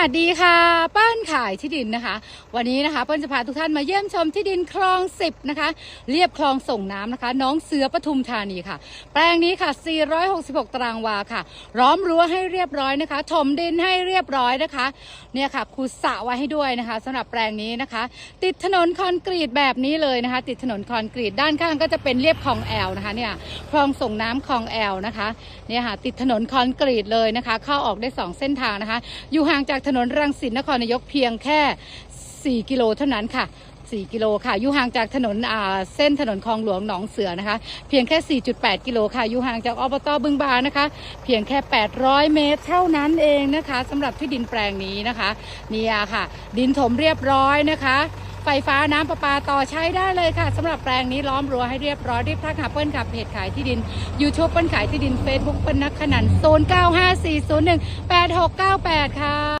วัสดีค่ะ เปิ้ลขายที่ดินนะคะ วันนี้นะคะ เปิ้ลจะพาทุกท่านมาเยี่ยมชมที่ดินคลอง10นะคะ เรียบคลองส่งน้ำนะคะ น้องเสือปทุมธานีค่ะ แปลงนี้ค่ะ 466 ตารางวาค่ะล้อมรั้วให้เรียบร้อยนะคะ ถมดินให้เรียบร้อยนะคะ เนี่ยค่ะขุดสระไว้ให้ด้วยนะคะสำหรับแปลงนี้นะคะ ติดถนนคอนกรีตแบบนี้เลยนะคะ ติดถนนคอนกรีตด้านข้างก็จะเป็นเรียบคลองแอลนะคะ เนี่ยคลองส่งน้ำคลองแอลนะคะ เนี่ยค่ะติดถนนคอนกรีตเลยนะคะ เข้าออกได้สองเส้นทางนะคะ อยู่ห่างจากถนนรังสิตนครนายกเพียงแค่ 4 กิโลเท่านั้นค่ะ 4 กิโลค่ะอยู่ห่างจากถนนเส้นถนนคลองหลวงหนองเสือนะคะ เพียงแค่ 4.8 กิโลค่ะอยู่ห่างจากอบตบึงบานะคะ เพียงแค่ 800 เมตรเท่านั้นเองนะคะสำหรับที่ดินแปลงนี้นะคะเนี่ยค่ะ ดินถมเรียบร้อยนะคะไฟฟ้าน้ำประปาต่อใช้ได้เลยค่ะสำหรับแปลงนี้ล้อมรั้วให้เรียบร้อยรีบทักหาเปิ้ลกับเพจขายที่ดิน YouTube เปิ้ลขายที่ดิน Facebook เปิ้ลนักขนัน0954018698 ค่ะ